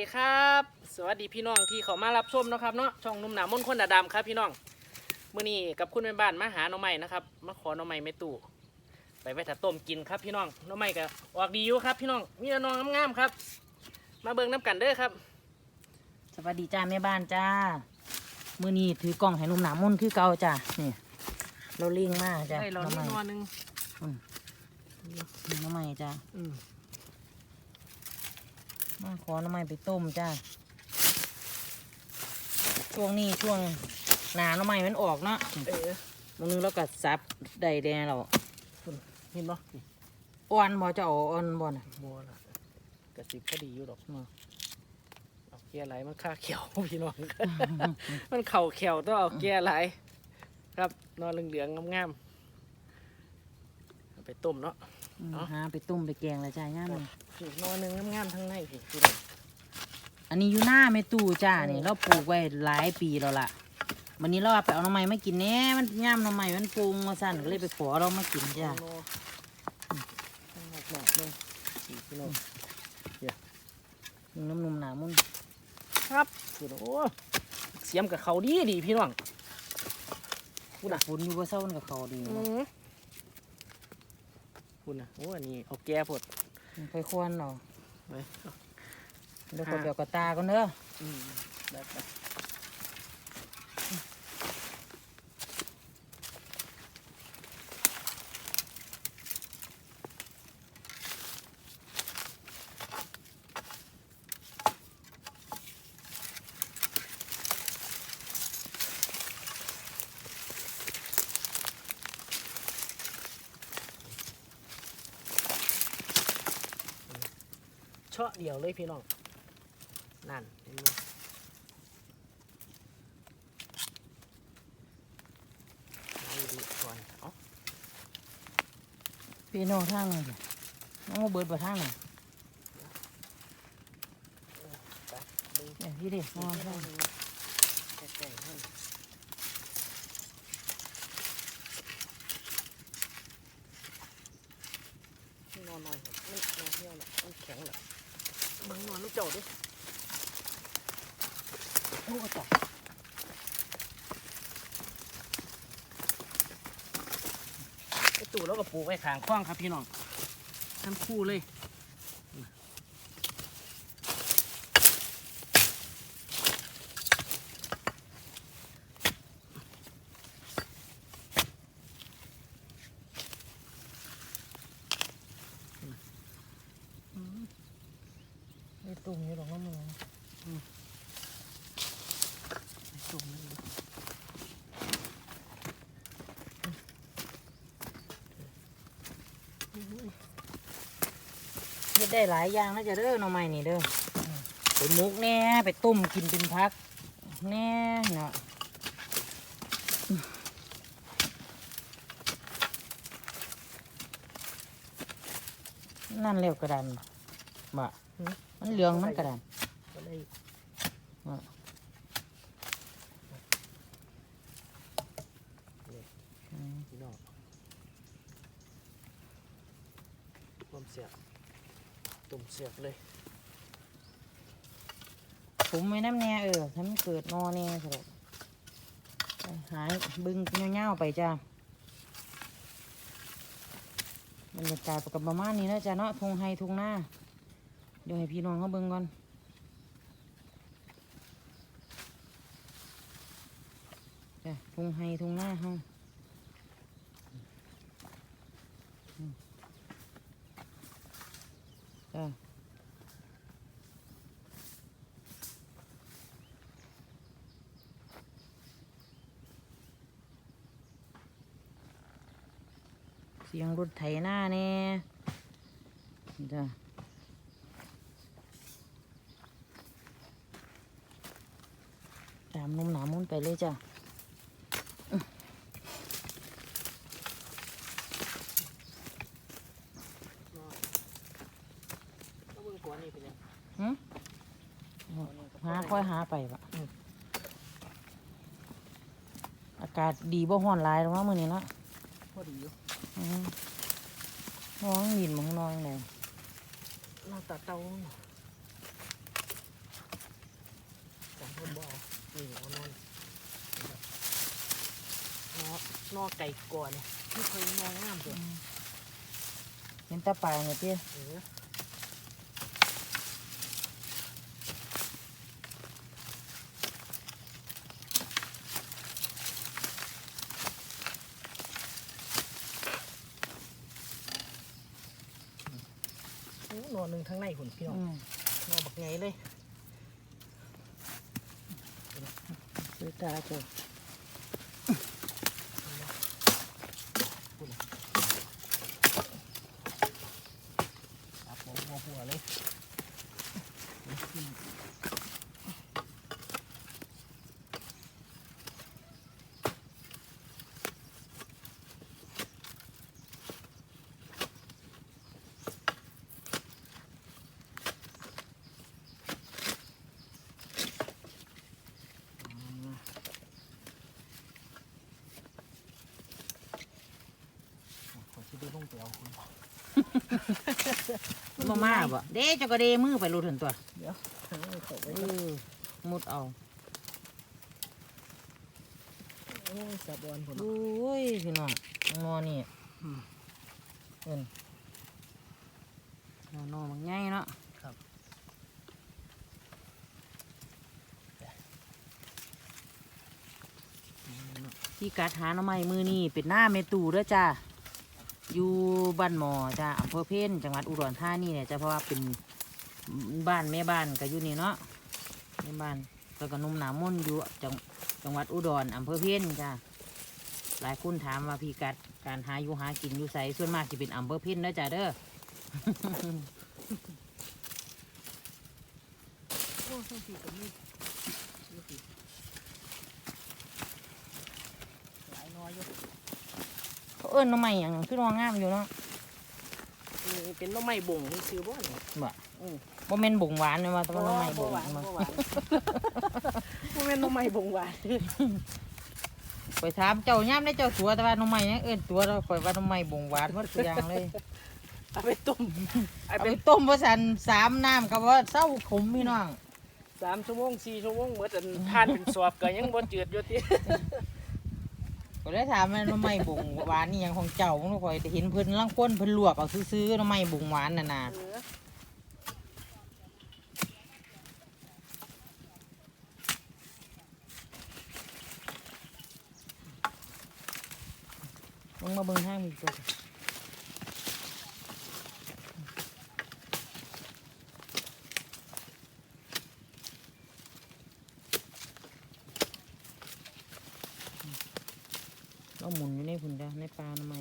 ดีครับ สวัสดีพี่น้องที่เขามารับชมเนาะครับเนาะช่องหนุ่มหนามนต์คนดาดำครับพี่น้องมื้อนี้กับคุณแม่บ้านมาหาหน่อไม้นะครับมาขอหน่อไม้แม่ตู่ไปไว้ถ้าต้มกินครับพี่น้องหน่อไม้ก็ออกดีอยู่ครับ พี่น้องมีแต่หน้องงามๆครับ มาเบิ่งน้ำกันเด้อครับ สวัสดีจ้าแม่บ้านจ้ามือนี้ถือกล่องให้หนุ่มหนามุ่นคือเก่าจ้านี่เราเลี้ยงมากจ้าได้เราน้ำนี่ใหม่นอนหนึงน้ำใหม่จ้าอื มมาขอน้ำใหม่ไปต้มจ้าช่วงนี้ช่วงหนาน้ำใหม่มันออกเนาะเออมื้อนึงเราก็ซับได้แดงเราเห็นบ่นี่อ่อนบ่จะเอาอ่อนบ่น่ะบัวละกระสิบก็ดีอยู่ดอกเนาะเอาเกียร์ไหลมันค่าเขียวพี่น้อง มันเข่าเขียวต้องเอาเกียร์ไหลครับ นอนเหลืองๆงามๆเอาไปต้มเนาะอืม เอาหาไปต้มไปแกงแล้วจ้าย่ามนี่อีกนอนหนึ่งงามๆทั้งในพี่พี่น้องอันนี้อยู่หน้าแม่ตู้จ้านี่เราปลูกไว้หลายปีแล้วล่ะวันนี้เราเอาไปเอาน้ำใหม่มากินแหน่มันย่ามน้ำใหม่มันปรุงมาสั่นก็เลยไปขอเรามากินจ้าโลทั้งหมดหมดเลยสี่พี่น้องน้ำนมหนามุ่นครับพี่น้องโอ้เสียมกับเขาดีดีพี่น้องพูดฝนอยู่ว่าเศร้ามันกับเขาดีอืม คุณนะโอ้อันนี้เอาแก้ผดค่อยควนเนาะไว้เดี๋ยวคนเดียวกับตากันเด้ออืมได้ไป เชาะเดียวเลยพี่น้องนั่นเห็นไหมเอาดีก่อนเอาพี่น้องทางนี่จ้ะน้องมาเบิดบ่ทางนี่ไปเบิ่งเนี่ยพี่ดิน้องทาง ใกล้ๆให้นอนหน่อยครับไม่นอนเที่ยวหรอกมันแข็งหรอกมึงนอนไม่เจ้าดิโอ้จับไอตู่แล้วก็ปลูกไว้ขางคว้างครับพี่น้องทั้งคู่เลย จุ่มอยู่หรอกน้ำมันจุ่มนั่เลยเฮ็ดได้หลายอย่างนะจะเด้อหน่อไม้นี่เด้อไปมุกแน่ไปต้มกินเป็นพัก แน่เนาะนั่นเร็วกระดานบ่ มันเหลืองมันกระดานก็ได้อะอืมพี่น้องต้มเสียบต้มเสียบเลยผมไว้น้ำแน่เออถ้ามันเกิดนอแน่สรุปหายบึงเงี้ยวๆไปจ้าบรรยากาศกับประมาณนี้นะจ้าเนาะทงไฮทงหน้า เดี๋ยวให้พี่น้องเขาเบิ่งก่อนจ้ะทงไฮทงหน้าเฮาจ้ะเสียงรถไถหน้าแน่จ้ะามนุ่มหนามุนไปเลยจ้ะต้องมึงกัวนี่เป็นยังหึหาค่อยหาไปปะอากาศดีบ่ฮ้อนหลายหรอกว่ามื้อนี้เนาะพอดีอยู่อืมน้องยินมังนอนเลยหน้าตาเตา อไก่ก่อนนี่เคยนองามตัวเห็นตาปลายเนี่ยเตี้ยเออโอ้นอนหนึ่งทั้งในหุ่นพี่น้องอืมนอนบักไงเลยซื้อตาจ้ะ ครับผมหัวหัวเลย ขอชิดูลงไปเอาคุณบ่มาบ่เด้เจ้าก็เด้มือไปรูดถึงตัวเดี๋ยวหาเงินเขาไปเออมุดเอาโอ้ยสะบอนผมโอ้ยพี่น้องงอนี่อืมเอิ้นงอนอมันใหญ่เนาะครับที่กัดหาหน่อไม้มือนี่เป็นหน้าเมตูเด้อจ้า อยู่บ้านหมอจ้าอำเภอเพ่นจังหวัดอุดรธานีเนี่ยจ้าเพราะว่าเป็นบ้านแม่บ้านก็อยู่นี่เนาะแม่บ้านแล้วก็นุ่มหนามนต์อยู่จังจังหวัดอุดรอำเภอเพ่นจ้าหลายคนถามว่าพี่กัดการหาอยู่หากินอยู่ไสส่วนมากจะเป็นอำเภอเพ่นเด้อจ้าเด้อหลายน้อยอยู่ เขาเอิ้นหน่อไม้อย่างคือน้องงามอยู่เนาะนี่เป็นหน้องไม้บ่งนี่ซื้อบ่เนี่ยบ่อืม บ่แม่นบ่งหวานเลยว่าแต่ว่าหน่อไม้บ่งหวานมาบ่หวานบ่แม่นหน้องไม้บ่งหวานไปถามเจ้าย่ามได้เจ้าตัวแต่ว่าหน่อไม้เนี่ยเอิ้นตัวเราข่อยว่าหน่อไม้บ่งหวานหมดทุกอย่างเลย เอาไปต้มเอาเอาไปไปต้มว่าสันสามน้ำกับว่าเศร้าขมพี่น้อง สามชั่วโมงสี่ชั่วโมงเหมือนทานเป็นสอบก็ยังบ่จืดอยู่ติ ก็ได้ถามว่าน้ำไม่บุงหวานนี่ยังของเจ้าของนข่อยเห็นเพิ่นลังก้นเพิ่นลวกเอาซื้อๆน้ำไม่บุงหวานน่ะนะเออมึงมาเบิ่งห้างมีตัวราหมุนอยู่ในพุ่นเด้อในปลาหน่อไม้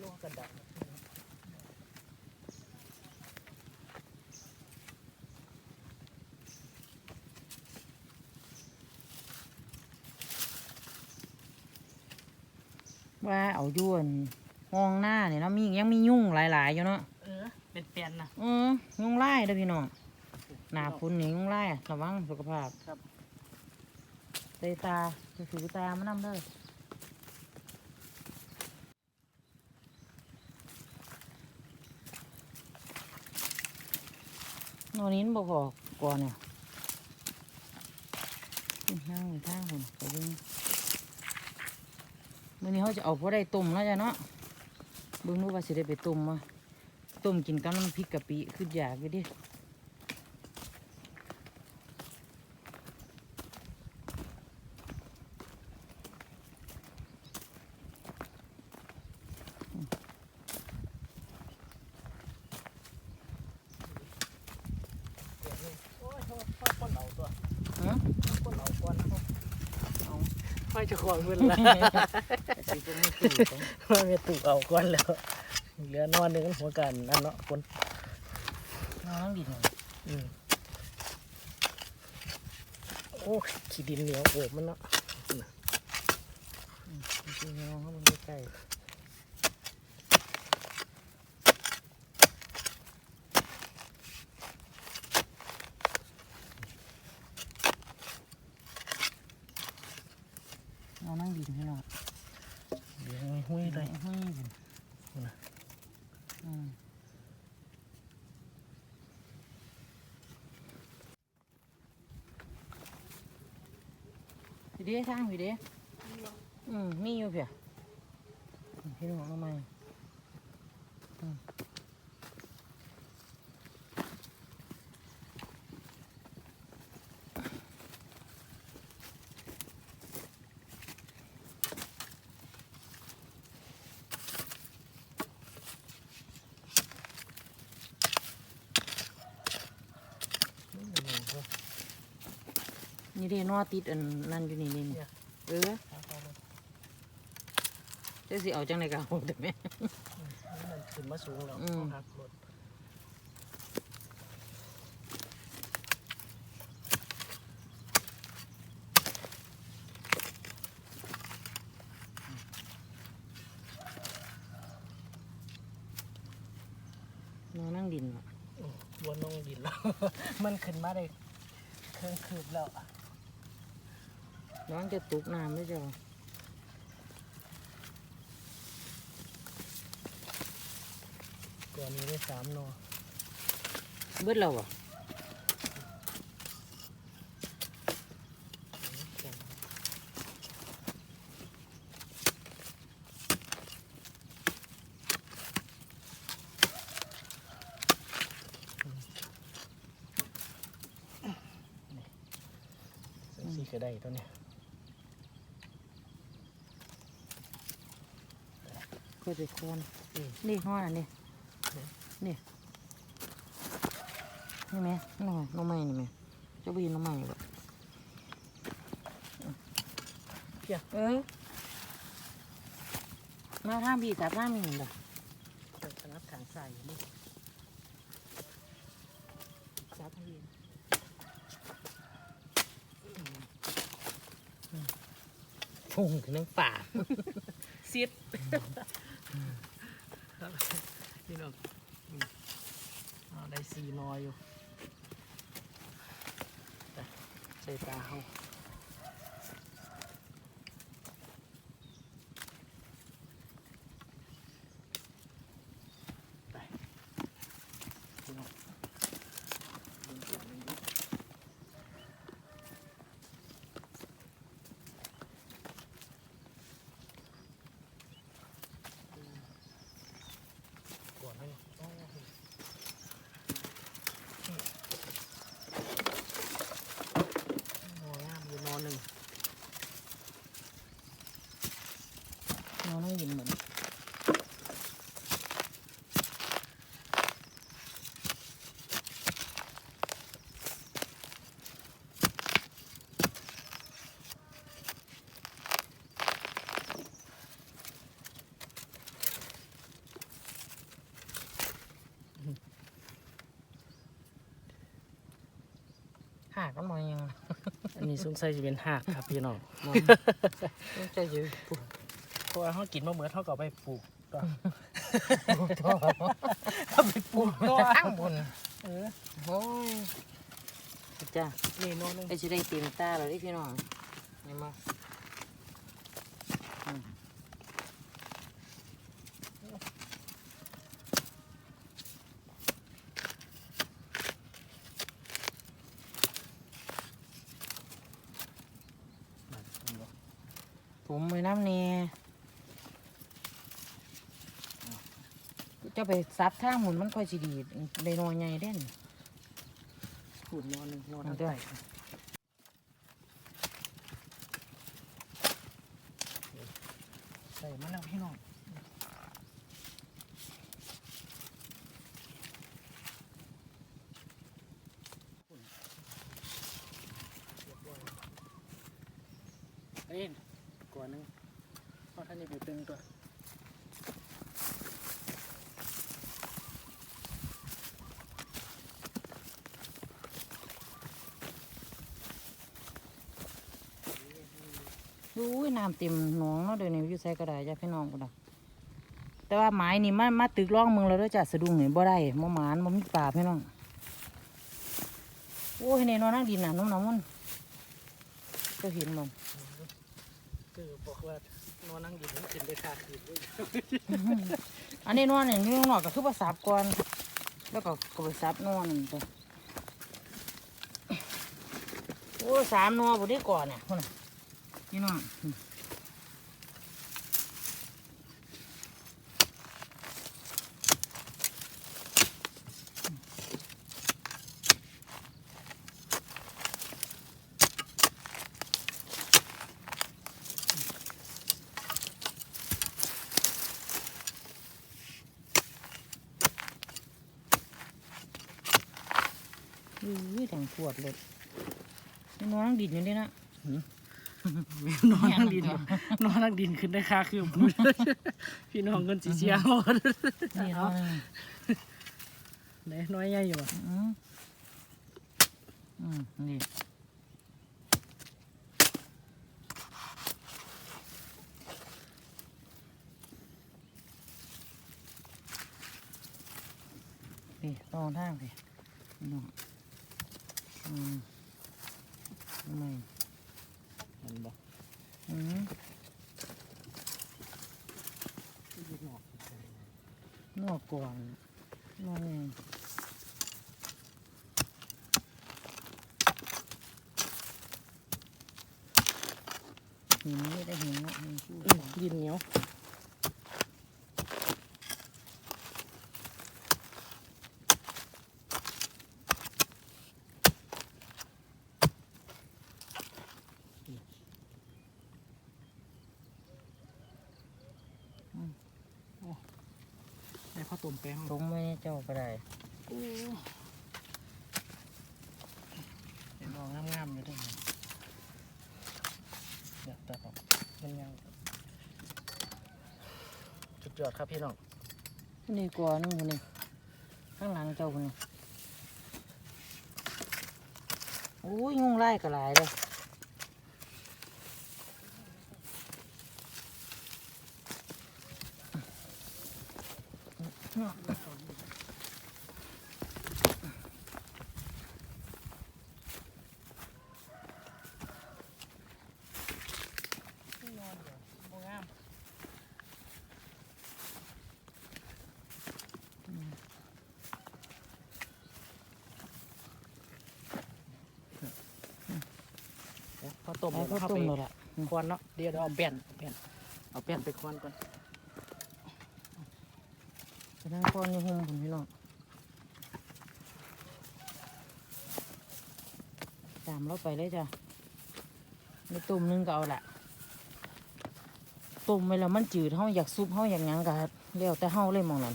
ลวกกระดาษ ว่าเอาอยวนห้องหน้าเนี่ยเนาะมียังมียุ่งหลาย ๆ อยู่เนาะเออเป็นแปลนนะอือยุงไล่เด้อพี่น้องหนาพุ่นนี่ยุงไล่ระวังสุขภาพครับเตตาจะถือตามันนำเด้อโนอนนี้มันบอกอกก่อนเนี่ยขึ้นห้างข้างคนไปเบิ่ง มื่อนี้เขาจะเอาพอได้ต้มแล้วจ้ะเนาะเบิ้งรู้ว่าสิได้ไปต้มมาต้มกินกับน้ำพริกกะปิคืออยากอยู่ดิ โอ้ยเขาเขาคนเอาตัว ฮะ คนเอาก่อนนะ เอา ไม่จะขอ เงินละสิจะไม่ตื่นไม่ไปตุเอาก่อนแล้วเหลือนอนหนึงหัวกันนั่นเนาะคนนองดินอืมโอ้ขี้ดินเหนียวโอบมันเนาะจริงๆน้องเขามันใกล้ๆเอานั่งดินให้น้อง เลี้ยงหุ้ยเลย ห้อยดิน นะ อืม พี่เด้ทางพี่เด้อืมมีอยู่เพียพี่น้องทำไมอืมนี่เด้นอติดอันนั่นอยู่นี่นี่นี่เออเจะสิเอาจังไดก็เอาแต่แม่มันขึ้นมาสูงแล้วอืมครับรถนอนั่งดินอะวนลงดินแล้ว มันขึ้นมาได้เครื่องคืบแล้ว น้องจะตุกน้ำด้วยจ้ะตัวนี้ได้สามโนเบิดเราอะซึ่งสี่ก็ได้ตัวเนี้ย ก็จะควนนี่ห้ออันนี้นี่นี่ไหมน้องน้องใหม่นี่ไหมเจะไปยินน้องใหม่แบบเพียเออมาทางบีจับทางมีเห็นบ่เป็นขนาดทางใส่นี่ซับให้ยินพุ่งถึงน้ำป่าซิด ครับพี่น้องได้สี่นอยอยู่ไปใส่ตาเขาไปพี่น้องดึงตัวดึงตัวก่อนให้โอ้โหนอนงามอยู่นอนหนึ่ง น้องนั่งยินเหมือนหากันมายังอันนี้สงสัยจะเป็นหักครับพี่น้องมองต้องใจเยืดปุ๊บ เพราะว่าเขากินมะเมือเท่ากับไปปลูกต่อต่อเอาไปปลูกต่อข้างบนเออโอ้ยจ้านี่นอนหนึงไอ้จะได้เต็มตาแล้วดิพี่น้องเห็นไหมอืมผมไปน้ำเนี่ย เจะไปซับทางหมุนมันค่อยสิดีได้นอนใหญ่เด่นขุดนอนหนึงนอนเอาทั้งด้วยใต้ใส่มะนาวพี่น้องเรียบร้อยอันนี้ก่อนหนึงเพราะท่านนี่ไปตึงตัว อุ้ยน้ำเต็มหนองเนาะเดี๋ยวนี้อยู่ใส่กระดาษจ้ะพี่น้องกูนะแต่ว่าไม้นี่มามาตึกร่องเมืองแล้วเด้อจ้ะสะดุ้งนี่บ่ได้บ่หมานบ่มีป่าพี่น้องโอ้ยในนอนนั่งดินน่ะน้ำน้ำมันก็เห็นมันคือบอกว่านอนนั่งอยู่มันขึ้นได้คาคืนด้วยอันนี้นอนเนี่ยอยู่ข้างนอกก็คือว่าสับก่อนแล้วก็ก็ไปสับนอนนั่นตัวโอ้ยสามนอบ่ได้ก่อนเนี่ยพุ่นน่ะ พี่น้องอุ้ยแดงปวดเลยน้องดินอยู่นี่นะ นอนนั่งดินบ่นอนนั่งดินขึ้นได้ค่าคือพี่น้องเงินสีเสียหมดนี่เนาะไหนน้อยใหญ่อยู่บ่อืมอืมนี่นี่ตองทางสิพี่น้องอืมทำไมเห็ นบ่อืมนอกก่อนนอกนี่หินไม่ได้หินเนาะหินชู้อืมดินเหนียว ได้ข้าวต้มแป้งตรงไม่ได้เจ้าก็ได้เห็นบ่งามๆอยู่เด้วยเดี๋ยวตัดออกมันยังจุดยอดครับพี่น้องนี่กว่านึงคนนี้ข้างหลังเจ้าคนนี้โอ้ยงงไล่ก็หลายเลย ข้าวต้มเอาข้าวเข้าต้ไปมเลยล่ะ ควนเนาะเดี๋ยวเดี๋ยวเอาแป้นเอาแป้นเอาแป้นไปควนก่อน ไปนั่งก้อนอยี่หุ่มผมพี่น้องตามเราไปเลยจ้ะในตุ่มหนึงก็เอาละตุ่มไปแล้วมันจืดเฮาอยากซุปเฮาอยากหยังก็แล้วแต่เฮาเลยมองนั้น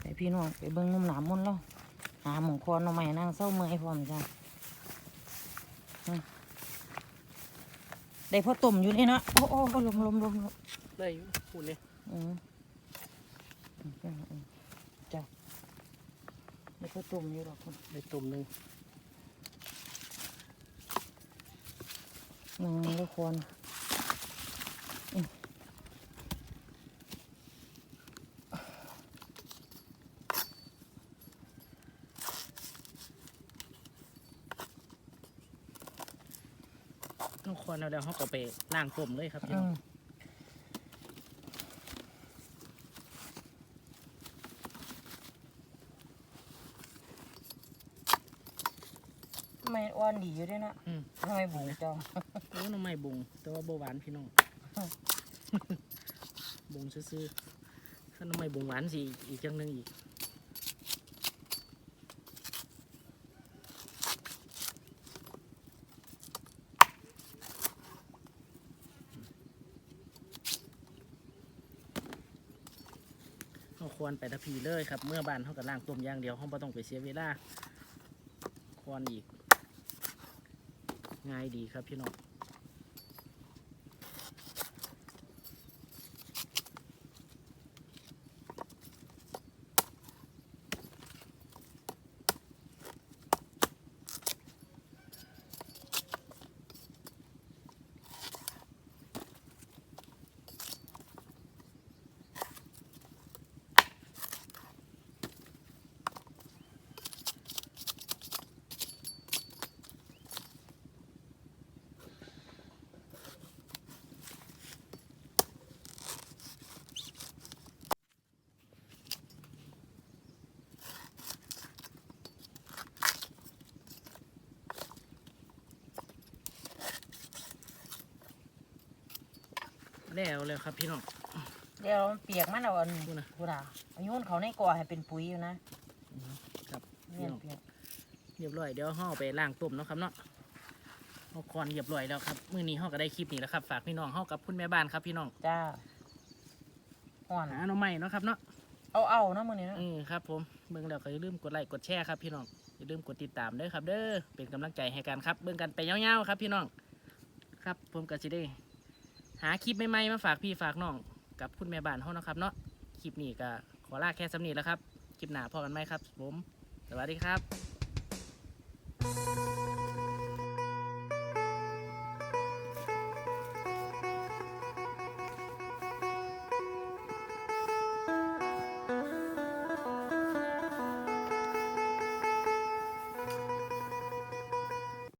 ไปพี่น้องไปเบิ่งนุ่มหนามมุนแล้วหาหมองคอนเอาใหม่นั่งเศร้าเมื่อยพร้อมจ้ะ ได้พอตุ่มอยู่นี่เนาะโอ้โอ้ลมลมลมลมได้อยู่พูดเลยอืมอืมอืมอืมจ้ะไม่ค่อยตุ่มอยู่หรอกคุณได้ตุ่มหนึ่งนางละคน ต้องควนแล้วเดี๋ยวเขาก็ไปล้างต้มเลยครับพี่อืน้องมทำไมอ้วนดีอยู่ด้วยนะอืมทำไมบุ๋งจังโอ้หน้ำไม้บุงแต่ว่าโบหวานพี่น้อง บุงซื่อๆถ้าหน้ำไม้บุงหวานสิอีกจังหนึงอีก ควรไปตะพีเลยครับ เมื่อบานเขากับล่างต้มอย่างเดียวเขาไม่ต้องไปเสียเวลาควรอีก ง่ายดีครับพี่น้อง แล้วเลยครับพี่น้อง เดี๋ยวมันเปียกมันเอาอันดูนะกูด่าเอาโยุ่นเขาในก่อให้เป็นปุ๋ยอยู่นะครับเนี่ยเปียกเรียบร้อยเดี๋ยวห่อไปล้างต้มเนาะครับเนาะเอาคอนเรียบร้อยแล้วครับมื้อนี้ห่อก็ได้คลิปนี้แล้วครับฝากพี่น้องห่อกับคุณแม่บ้านครับพี่น้องจ้าห่อนหาหน่อไม้เนาะครับเนาะเอาเอาเนาะมื้อนี้เนาะเออครับผมเบิ่งแล้วก็อย่าลืมกดไลค์กดแชร์ครับพี่น้องอย่าลืมกดติดตามด้วยครับ เด้อเป็นกำลังใจให้กันครับเบิ่งกันไปยาวๆครับพี่น้อง ครับผมก็สิได้ หาคลิปใหม่ๆมาฝากพี่ฝากน้องกับคุณแม่บ้านเฮานะครับเนาะคลิปนี้ก็ขอลาแค่สำนีแล้วครับ คลิปหน้าพอกันไหมครับ ผม สวัสดีครับ